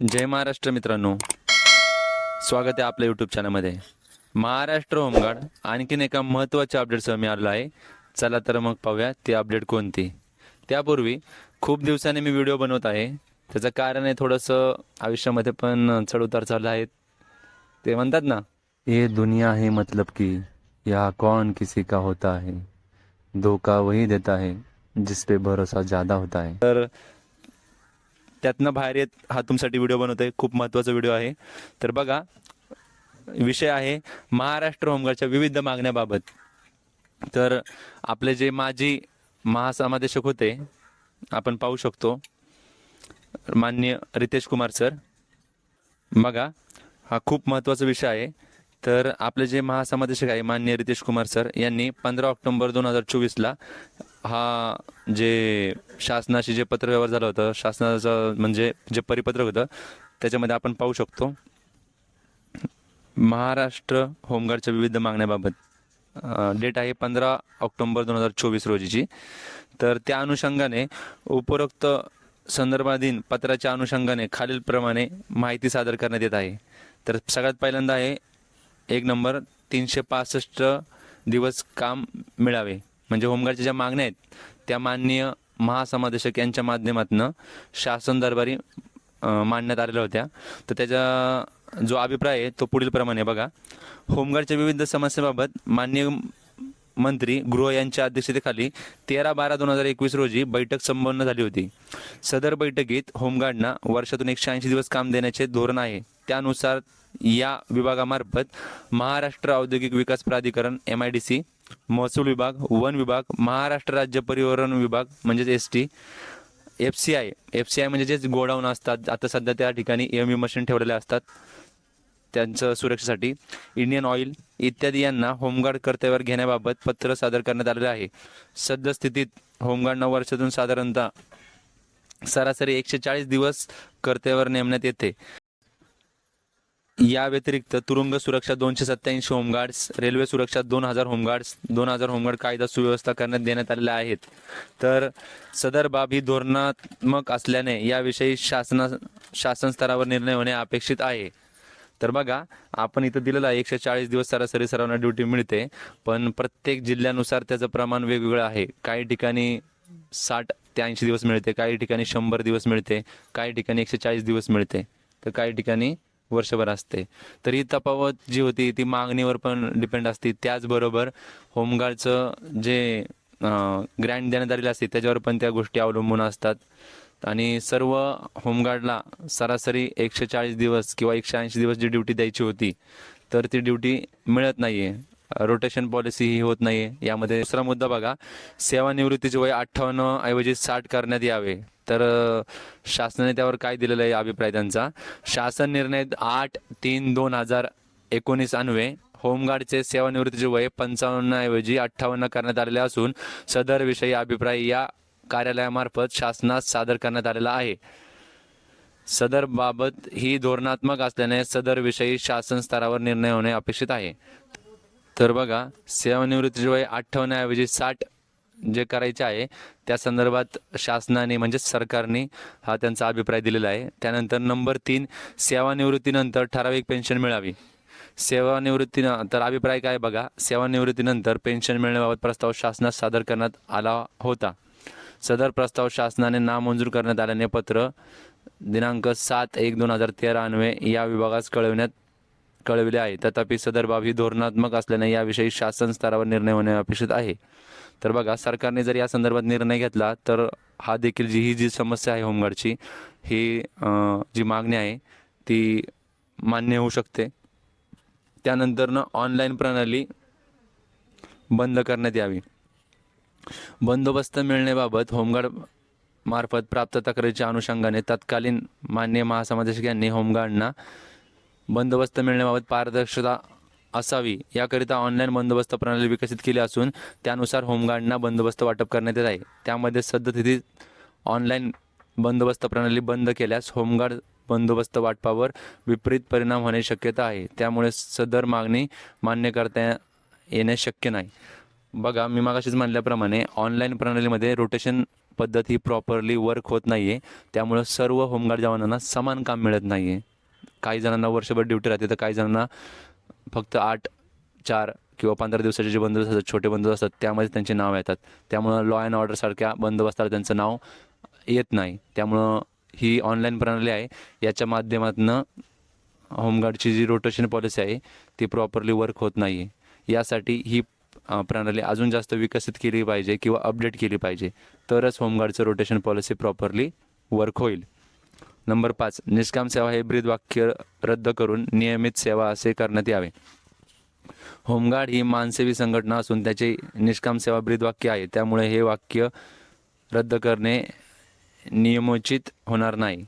जय महाराष्ट्र मित्रांनो. स्वागत आहे आपल्या यूट्यूब चॅनलमध्ये महाराष्ट्र होमगार्ड आणखीन एका महत्त्वाच्या अपडेटसह मी आलो आहे. चला तर मग पाहूया ती अपडेट कोणती. त्यापूर्वी खूप दिवसांनी मी व्हिडिओ बनवत आहे. त्याचं कारण आहे थोडंसं आयुष्यामध्ये पण चढउतार चालू आहेत ते म्हणतात ना ये दुनिया है मतलब की या कौन किसी का होता है? धोखा वही देता है जिस पे भरोसा ज़्यादा होता है. तर त्यातनं बाहेर येत हा तुमसाठी व्हिडिओ बनवतोय. खूप महत्त्वाचा व्हिडिओ आहे. तर बघा विषय आहे महाराष्ट्र होमगार्डच्या विविध मागण्याबाबत. तर आपले जे माजी महासमादेशक होते आपण पाहू शकतो. मान्य रितेश कुमार सर. बघा हा खूप महत्त्वाचा विषय आहे. तर आपले जे महासमादेशक आहे मान्य रितेश कुमार सर यांनी पंधरा ऑक्टोबर दोन हजार चोवीसला हा जे शासनाशी जे पत्रव्यवहार झाला होता शासनाचं म्हणजे जे परिपत्रक होतं त्याच्यामध्ये आपण पाहू शकतो. महाराष्ट्र होमगार्डच्या विविध मागण्याबाबत डेट आहे पंधरा ऑक्टोंबर दोन हजार चोवीस रोजीची. तर त्या अनुषंगाने उपरोक्त संदर्भाधीन पत्राच्या अनुषंगाने खालीलप्रमाणे माहिती सादर करण्यात येत आहे. तर सगळ्यात पहिल्यांदा आहे एक नंबर तीनशे पासष्ट दिवस काम मिळावे. म्हणजे होमगार्डच्या ज्या मागण्या आहेत त्या माननीय महासमादेशक यांच्या माध्यमातून शासन दरबारी मांडण्यात आलेल्या होत्या. तर त्याचा जो अभिप्राय आहे तो पुढील प्रमाणे बघा. होमगार्डच्या विविध समस्येबाबत माननीय मंत्री गृह यांच्या अध्यक्षतेखाली तेरा बारा दोन हजार एकवीस रोजी बैठक संपन्न झाली होती. सदर बैठकीत होमगार्डना वर्षातून एकशे ऐंशी दिवस काम देण्याचे धोरण आहे. त्यानुसार या विभागामार्फत महाराष्ट्र औद्योगिक विकास प्राधिकरण एम आय डी सी महसूल विभाग वन विभाग महाराष्ट्र राज्य परिवहन विभाग म्हणजेच S T F C I F C I म्हणजे जे गोडाऊन असतात. आता सध्या त्या ठिकाणी एम मशीन ठेवलेले असतात. त्यांचं सुरक्षेसाठी इंडियन ऑइल इत्यादी यांना होमगार्ड कर्तव्यावर घेण्याबाबत पत्र सादर करण्यात आलेलं आहे. सद्यस्थितीत होमगार्डना वर्षातून साधारणतः सरासरी एकशे चाळीस दिवस कर्तव्यावर नेमण्यात येते. या व्यतिरिक्त तुरुंग सुरक्षा दोनशे सत्याऐंशी होमगार्ड्स रेल्वे सुरक्षा दोन हजार होमगार्ड्स दोन हजार होमगार्ड कायदा सुव्यवस्था करण्यात देण्यात आलेल्या आहेत. तर सदर बाब ही धोरणात्मक असल्याने याविषयी शासना शासन स्तरावर निर्णय होणे अपेक्षित आहे. तर बघा आपण इथं दिलेलं आहे एकशे चाळीस दिवस सरासरी सर्वांना ड्युटी मिळते पण प्रत्येक जिल्ह्यानुसार त्याचं प्रमाण वेगवेगळं आहे. काही ठिकाणी साठ ते ऐंशी दिवस मिळते काही ठिकाणी शंभर दिवस मिळते काही ठिकाणी एकशे चाळीस दिवस मिळते तर काही ठिकाणी वर्षभर असते. तर ही तफावत जी होती ती मागणीवर पण डिपेंड असते. त्याचबरोबर होमगार्डचं जे ग्रँड देण्यात आलेलं असते त्याच्यावर पण त्या गोष्टी अवलंबून असतात. आणि सर्व होमगार्डला सरासरी एकशे चाळीस दिवस किंवा एकशे ऐंशी दिवस जी ड्युटी द्यायची होती तर ती ड्युटी मिळत नाही आहे रोटेशन पॉलिसी ही होत नाही आहे यामध्ये दुसरा मुद्दा बघा सेवानिवृत्तीचे वय अठ्ठावन्न ऐवजी साठ करण्यात यावे. तर शासनाने त्यावर काय दिलेलं आहे अभिप्राय त्यांचा? शासन निर्णय आठ तीन दोन हजार एकोणीस अन्वे होमगार्डचे सेवानिवृत्तीचे वय पंचावन्न ऐवजी अठ्ठावन्न करण्यात आलेले असून सदर विषयी अभिप्राय या कार्यालयामार्फत शासनास सादर करण्यात आलेला आहे. सदर बाबत ही धोरणात्मक असल्याने सदर विषयी शासन स्तरावर निर्णय होणे अपेक्षित आहे. तर बघा सेवानिवृत्तीचे वय अठ्ठावन्न साठ जे करायचे आहे त्या संदर्भात शासनाने म्हणजेच सरकारने हा त्यांचा अभिप्राय दिलेला आहे. त्यानंतर नंबर तीन सेवानिवृत्तीनंतर ठराविक पेन्शन मिळावी. सेवानिवृत्तीनं तर अभिप्राय काय बघा सेवानिवृत्तीनंतर पेन्शन मिळण्याबाबत प्रस्ताव शासनास सादर करण्यात आला होता. सदर प्रस्ताव शासनाने नामंजूर करण्यात आल्याने पत्र दिनांक सात एक दोन हजार तेरा अन्वे या विभागास कळविण्यात कळविले आहे. तथापि सदर बाब ही धोरणात्मक असल्याने याविषयी शासन स्तरावर निर्णय होणे अपेक्षित आहे. तर बघा सरकारने जर या संदर्भात निर्णय घेतला तर हा देखील जी ही जी समस्या आहे होमगार्डची ही जी मागणी आहे ती मान्य होऊ शकते. त्यानंतरनं ऑनलाईन प्रणाली बंद करण्यात यावी. बंदोबस्त मिळण्याबाबत होमगार्ड मार्फत प्राप्त तक्रारीच्या अनुषंगाने तत्कालीन मान्य महासमादेशक यांनी होमगार्डना बंदोबस्त मिळण्याबाबत पारदर्शकता असावी याकरिता ऑनलाईन बंदोबस्त प्रणाली विकसित केली असून त्यानुसार होमगार्डना बंदोबस्त वाटप करण्यात येत आहे. त्यामध्ये सद्यस्थितीत ऑनलाईन बंदोबस्त प्रणाली बंद केल्यास होमगार्ड बंदोबस्त वाटपावर विपरीत परिणाम होण्याची शक्यता आहे. त्यामुळे सदर मागणी मान्य करता येणे शक्य नाही. बघा मी मागाशीच म्हणल्याप्रमाणे ऑनलाईन प्रणालीमध्ये रोटेशन पद्धत ही प्रॉपरली वर्क होत नाही आहे त्यामुळं सर्व होमगार्ड जवानांना समान काम मिळत नाही आहे काही जणांना वर्षभर ड्युटी राहते तर काही जणांना फक्त आठ चार किंवा पंधरा दिवसाचे जे बंदोबस्त असतात छोटे बंदोबस्त असतात त्यामध्ये त्यांचे नाव येतात. त्यामुळं लॉ अँड ऑर्डरसारख्या बंदोबस्ताला त्यांचं नाव येत नाही. त्यामुळं ही ऑनलाईन प्रणाली आहे. याच्या माध्यमातून होमगार्डची जी रोटेशन पॉलिसी आहे ती प्रॉपरली वर्क होत नाही आहे यासाठी ही प्रणाली अजून जास्त विकसित केली पाहिजे किंवा अपडेट केली पाहिजे तरच होमगार्डचं रोटेशन पॉलिसी प्रॉपरली वर्क होईल. नंबर पाच निष्काम सेवा हे ब्रीद वाक्य रद्द करून नियमित सेवा असे करण्यात यावे. होमगार्ड ही मानसेवी संघटना असून त्याचे निष्काम सेवा ब्रीद वाक्य आहे त्यामुळे हे वाक्य रद्द करणे नियमोचित होणार नाही.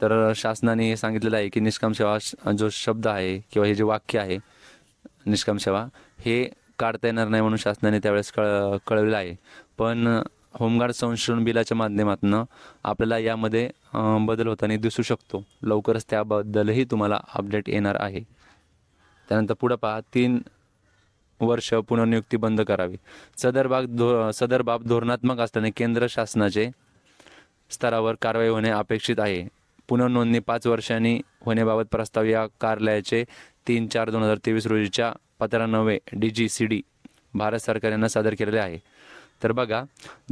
तर शासनाने हे सांगितलेलं आहे की निष्काम सेवा जो शब्द आहे किंवा हे जे वाक्य आहे निष्काम सेवा हे काढता येणार नाही म्हणून शासनाने त्यावेळेस कळ कळवलेलं आहे. पण होमगार्ड संशोधन बिलाच्या माध्यमातून आपल्याला यामध्ये बदल होताना दिसू शकतो. लवकरच त्याबद्दलही तुम्हाला अपडेट येणार आहे. त्यानंतर पुढं पहा तीन वर्ष पुनर्नियुक्ती बंद करावी. सदर बाब धो सदर बाब धोरणात्मक असल्याने केंद्र शासनाचे स्तरावर कारवाई होणे अपेक्षित आहे. पुनर्नोंदणी पाच वर्षांनी होण्याबाबत प्रस्ताव या कार्यालयाचे तीन चार दोन हजार तेवीस रोजीच्या पत्रान्वये D G C D Bharat सरकार यांना सादर केलेले आहे. तर बघा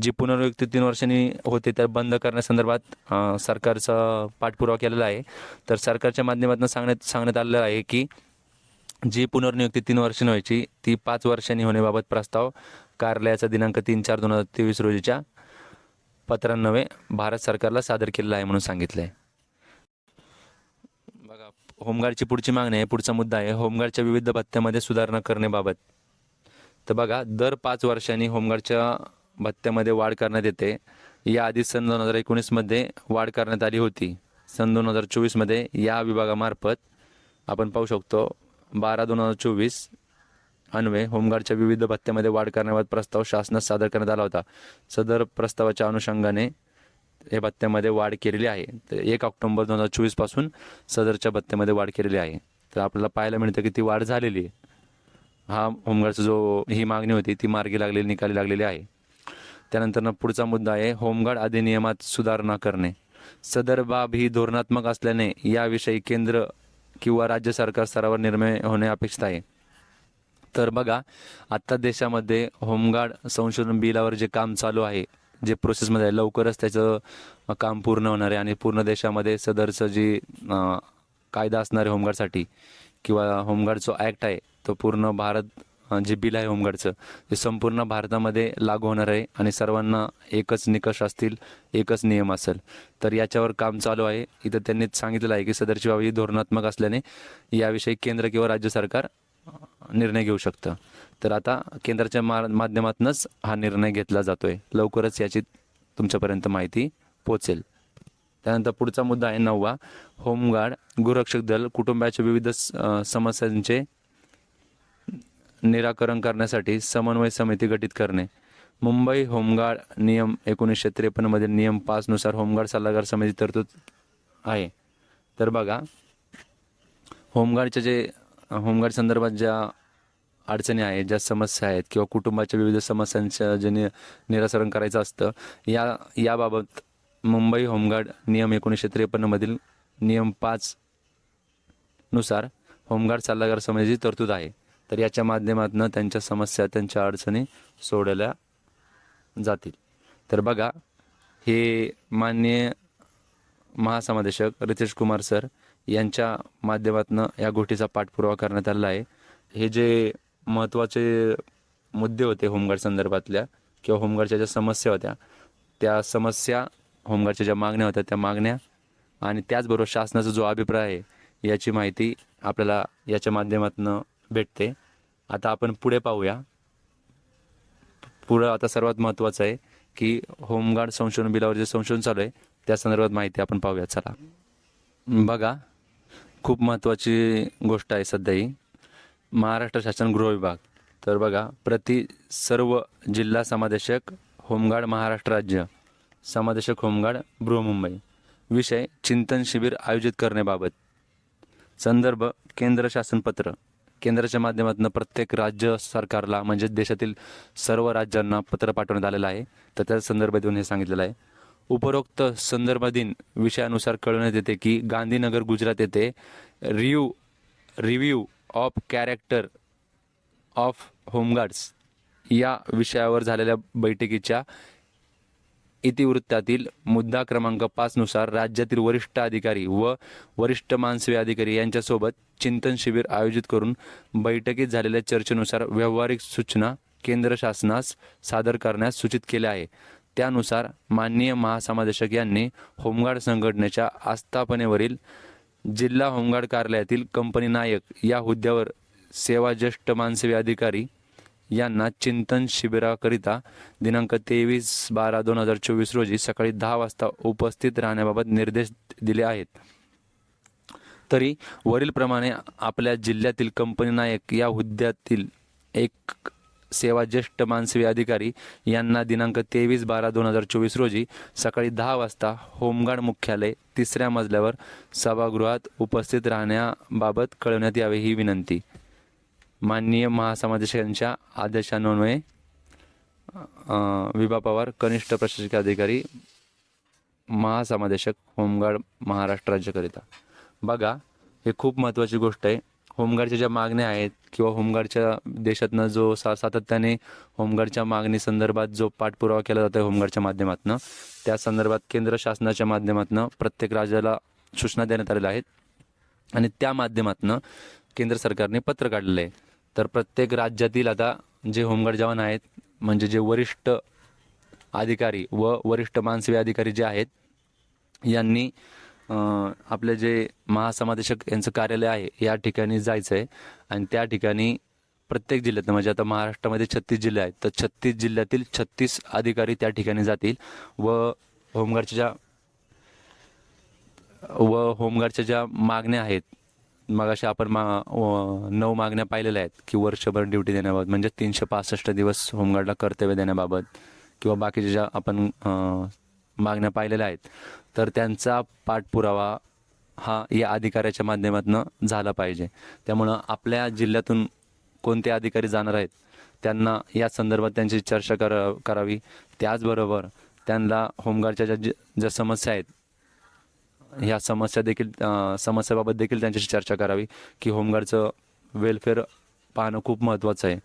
जी पुनर्नियुक्ती तीन वर्षांनी होते तर बंद करण्यासंदर्भात सरकारचं सरकारचा पाठपुरावा केलेला आहे. तर सरकारच्या माध्यमातून सांगण्यात सांगण्यात आलेलं आहे की जी पुनर्नियुक्ती तीन वर्षांनी व्हायची ती पाच वर्षांनी होण्याबाबत प्रस्ताव कार्यालयाचा दिनांक तीन चार दोन हजार तेवीस रोजीच्या पत्रान्वये भारत सरकारला सादर केलेला आहे म्हणून सांगितलं आहे होमगार्डची पुढची मागणी आहे पुढचा मुद्दा आहे होमगार्डच्या विविध भत्त्यामध्ये सुधारणा करण्याबाबत. तर बघा दर पाच वर्षांनी होमगार्डच्या भत्त्यामध्ये वाढ करण्यात येते. याआधी सन दोन हजार एकोणीसमध्ये वाढ करण्यात आली होती. सन दोन हजार चोवीसमध्ये या विभागामार्फत आपण पाहू शकतो बारा दोन हजार चोवीस अन्वये होमगार्डच्या विविध भत्त्यामध्ये वाढ करण्याबाबत प्रस्ताव शासनास सादर करण्यात आला होता. सदर प्रस्तावाच्या अनुषंगाने हे भत्त्यामध्ये वाढ केलेली आहे. तर एक ऑक्टोंबर दोन हजार चोवीसपासून सदरच्या भत्त्यामध्ये वाढ केलेली आहे. तर आपल्याला पाहायला मिळतं की ती वाढ झालेली आहे. हा होमगार्डचा जो ही मागणी होती ती मार्गी लागलेली निकाली लागलेली आहे. त्यानंतर पुढचा मुद्दा आहे होमगार्ड अधिनियमात सुधारणा करणे. सदर बाब ही धोरणात्मक असल्याने याविषयी केंद्र किंवा राज्य सरकार स्तरावर निर्णय होणे अपेक्षित आहे. तर बघा आत्ता देशामध्ये होमगार्ड संशोधन बिलावर जे काम चालू आहे जे प्रोसेसमध्ये आहे लवकरच त्याचं काम पूर्ण होणार आहे आणि पूर्ण देशामध्ये सदरचं जी कायदा असणार आहे होमगार्डसाठी किंवा होमगार्ड जो ॲक्ट आहे तो पूर्ण भारत जे बिल आहे होमगार्डचं ते संपूर्ण भारतामध्ये लागू होणार आहे आणि सर्वांना एकच निकष असतील एकच नियम असेल. तर याच्यावर काम चालू आहे. इथं त्यांनी सांगितलेलं आहे की सदरची बाबी ही धोरणात्मक असल्याने याविषयी केंद्र किंवा राज्य सरकार निर्णय घेऊ शकतं. तर आता केंद्राच्या मा माध्यमातूनच हा निर्णय घेतला जातोय. लवकरच याची तुमच्यापर्यंत माहिती पोचेल त्यानंतर पुढचा मुद्दा आहे नववा. होमगार्ड गुरक्षक दल कुटुंबाच्या विविध स- समस्यांचे निराकरण करण्यासाठी समन्वय समिती गठीत करणे. मुंबई होमगार्ड नियम एकोणीसशे त्रेपन्नमध्ये नियम पाचनुसार होमगार्ड सल्लागार समिती तरतूद आहे. तर बघा होमगार्डच्या जे होमगार्ड संदर्भात ज्या अडचणी आहेत ज्या समस्या आहेत किंवा कुटुंबाच्या विविध समस्यांचं जे नि निरासरण करायचं असतं या याबाबत मुंबई होमगार्ड नियम एकोणीसशे त्रेपन्नमधील नियम पाच नुसार होमगार्ड सल्लागार समितीची तरतूद आहे. तर याच्या माध्यमातून त्यांच्या समस्या त्यांच्या अडचणी सोडवल्या जातील. तर बघा हे मान्य महासमादेशक रितेश कुमार सर यांच्या माध्यमातून या गोष्टीचा पाठपुरावा करण्यात आलेला आहे. हे जे महत्त्वाचे मुद्दे होते होमगार्ड संदर्भातल्या किंवा होमगार्डच्या ज्या समस्या होत्या त्या समस्या होमगार्डच्या ज्या मागण्या होत्या त्या मागण्या आणि त्याचबरोबर शासनाचा जो अभिप्राय आहे याची माहिती आपल्याला याच्या माध्यमातून भेटते. आता आपण पुढे पाहूया. पुढं आता सर्वात महत्त्वाचं आहे की होमगार्ड संशोधन बिलावर जे संशोधन चालू आहे त्या संदर्भात माहिती आपण पाहूया चला. बघा खूप महत्त्वाची गोष्ट आहे सध्या ही. महाराष्ट्र शासन गृह विभाग. तर बघा प्रति सर्व जिल्हा समादेशक होमगार्ड महाराष्ट्र राज्य. समादेशक होमगार्ड बृहमुंबई. विषय चिंतन शिबिर आयोजित करण्याबाबत. संदर्भ केंद्र शासन पत्र. केंद्राच्या माध्यमातून प्रत्येक राज्य सरकारला म्हणजे देशातील सर्व राज्यांना पत्र पाठवण्यात आलेलं आहे. तर त्या देऊन हे सांगितलेलं आहे. उपरोक्त संदर्भाधीन विषयानुसार कळवण्यात येते की गांधीनगर गुजरात येथे review review of character of home guards या विषयावर झालेल्या बैठकीच्या इतिवृत्तातील मुद्दा क्रमांक पाचनुसार राज्यातील वरिष्ठ अधिकारी व वरिष्ठ मानसवी अधिकारी यांच्यासोबत चिंतन शिबिर आयोजित करून बैठकीत झालेल्या चर्चेनुसार व्यावहारिक सूचना केंद्र शासनास सादर करण्यास सूचित केले आहे. त्यानुसार माननीय महासमादेशक यांनी होमगार्ड संघटनेच्या आस्थापनेवरील जिल्हा होमगार्ड कार्यालयातील कंपनी नायक या हुद्द्यावर सेवाज्येष्ठ मानसवी अधिकारी यांना चिंतन शिबिराकरिता दिनांक तेवीस बारा दोन हजार चोवीस रोजी सकाळी दहा वाजता उपस्थित राहण्याबाबत निर्देश दिले आहेत. तरी वरीलप्रमाणे आपल्या जिल्ह्यातील कंपनी नायक या हुद्द्यातील एक सेवा ज्येष्ठ मानसवी अधिकारी यांना दिनांक तेवीस बारा दोन हजार चोवीस रोजी सकाळी दहा वाजता होमगार्ड मुख्यालय तिसऱ्या मजल्यावर सभागृहात उपस्थित राहण्याबाबत कळवण्यात यावे ही विनंती. माननीय महासमादेशकांच्या आदेशान्वये विभा पवार कनिष्ठ प्रशासकीय अधिकारी महासमादेशक होमगार्ड महाराष्ट्र राज्याकरिता. बघा हे खूप महत्त्वाची गोष्ट आहे. होमगार्डच्या ज्या मागण्या आहेत किंवा होमगार्डच्या देशातनं जो सा सातत्याने होमगार्डच्या मागणी संदर्भात जो पाठपुरावा केला जातो होमगार्डच्या माध्यमातून त्या संदर्भात केंद्र शासनाच्या माध्यमातून प्रत्येक राज्याला सूचना देण्यात आलेल्या आहेत. आणि त्या माध्यमातून केंद्र सरकारने पत्र काढलेलं आहे. तर प्रत्येक राज्यातील आता जे होमगार्ड जवान आहेत म्हणजे जे वरिष्ठ अधिकारी व वरिष्ठ मानसवी अधिकारी जे आहेत यांनी आपले जे महासमादेशक यांचं कार्यालय आहे या ठिकाणी जायचं आहे आणि त्या ठिकाणी प्रत्येक जिल्ह्यात म्हणजे आता महाराष्ट्रामध्ये छत्तीस जिल्हे आहेत तर छत्तीस जिल्ह्यातील छत्तीस अधिकारी त्या ठिकाणी जातील. व होमगार्डच्या ज्या व होमगार्डच्या ज्या मागण्या आहेत मग अशा आपण मा नऊ मागण्या पाहिलेल्या आहेत की वर्षभर ड्युटी देण्याबाबत म्हणजे तीनशे पासष्ट दिवस होमगार्डला कर्तव्य देण्याबाबत किंवा बाकीच्या ज्या आपण मागण्या पाहिलेल्या आहेत. तर त्यांचा पाठपुरावा हा या अधिकाऱ्याच्या माध्यमातून झाला पाहिजे. त्यामुळं आपल्या जिल्ह्यातून कोणते अधिकारी जाणार आहेत त्यांना या संदर्भात त्यांची चर्चा कर करावी. त्याचबरोबर त्यांना होमगार्डच्या ज्या ज्या समस्या आहेत ह्या समस्या देखील समस्याबाबत देखील त्यांच्याशी चर्चा करावी की होमगार्डचं वेलफेअर पाहणं खूप महत्त्वाचं आहे.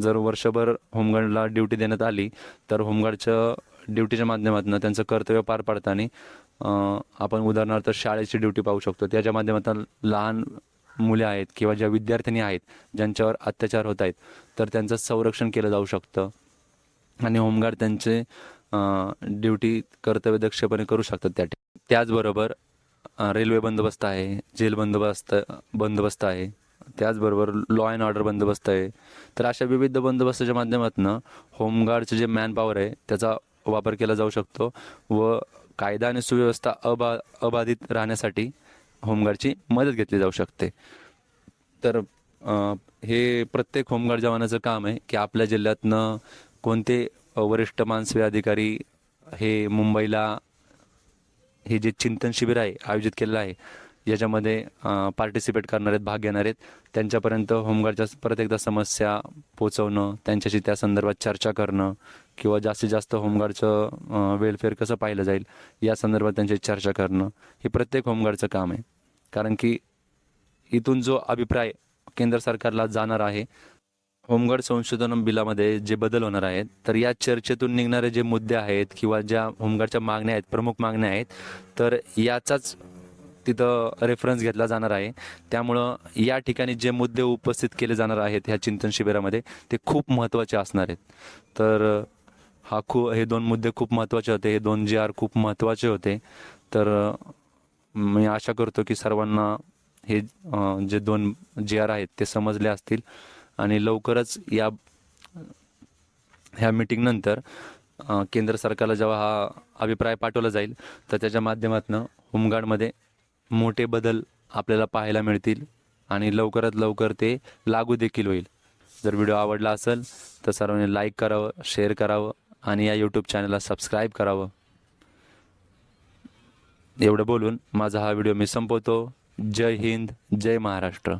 जर वर्षभर होमगार्डला ड्युटी देण्यात आली तर होमगार्डच्या ड्युटीच्या माध्यमातून त्यांचं कर्तव्य पार पाडताना आपण उदाहरणार्थ शाळेची ड्युटी पाहू शकतो. त्याच्या माध्यमातून लहान मुले आहेत किंवा ज्या विद्यार्थिनी आहेत ज्यांच्यावर अत्याचार होत आहेत तर त्यांचं संरक्षण केलं जाऊ शकतं. आणि होमगार्ड त्यांचे ड्युटी कर्तव्यदक्षपणे करू शकतात त्या ठिकाणी. त्याचबरोबर रेल्वे बंदोबस्त आहे जेल बंदोबस्त बंदोबस्त आहे. त्याचबरोबर लॉ अँड ऑर्डर बंदोबस्त आहे. तर अशा विविध बंदोबस्ताच्या माध्यमातून होमगार्डचं जे मॅन पॉवर आहे त्याचा वापर केला जाऊ शकतो व कायदा आणि सुव्यवस्था अबा अबाधित राहण्यासाठी होमगार्डची मदत घेतली जाऊ शकते. तर हे प्रत्येक होमगार्ड जवानाचं काम आहे की आपल्या जिल्ह्यातनं कोणते वरिष्ठ मानसवी अधिकारी हे मुंबईला हे जे चिंतन शिबिर आहे आयोजित केलेलं आहे याच्यामध्ये पार्टिसिपेट करणार आहेत भाग घेणार आहेत. त्यांच्यापर्यंत होमगार्डच्या परत एकदा समस्या पोचवणं त्यांच्याशी त्या संदर्भात चर्चा करणं किंवा जास्तीत जास्त होमगार्डचं वेलफेअर कसं पाहिलं जाईल या संदर्भात त्यांची चर्चा करणं हे प्रत्येक होमगार्डचं काम आहे. कारण की इथून जो अभिप्राय केंद्र सरकारला जाणार आहे होमगार्ड संशोधन बिलामध्ये जे बदल होणार आहेत तर या चर्चेतून निघणारे जे मुद्दे आहेत किंवा ज्या होमगार्डच्या मागण्या आहेत प्रमुख मागण्या आहेत तर याचाच तिथं रेफरन्स घेतला जाणार आहे. त्यामुळं या ठिकाणी जे मुद्दे उपस्थित केले जाणार आहेत ह्या चिंतन शिबिरामध्ये ते खूप महत्त्वाचे असणार आहेत. तर हा खू हे दोन मुद्दे खूप महत्त्वाचे होते. हे दोन जे आर खूप महत्त्वाचे होते. तर मी आशा करतो की सर्वांना हे जे दोन जे आर आहेत ते समजले असतील. आणि लवकरच या ह्या मीटिंगनंतर केंद्र सरकारला जेव्हा हा अभिप्राय पाठवला जाईल तर त्याच्या माध्यमातून होमगार्डमध्ये मोठे बदल आपल्याला पाहायला मिळतील आणि लवकरात लवकर ते लागू देखील होईल. जर व्हिडिओ आवडला असेल तर सर्वांनी लाईक करावं शेअर करावं आणि या यूट्यूब चॅनलला सबस्क्राईब करावं. एवढं बोलून माझा हा व्हिडिओ मी संपवतो. जय हिंद जय महाराष्ट्र.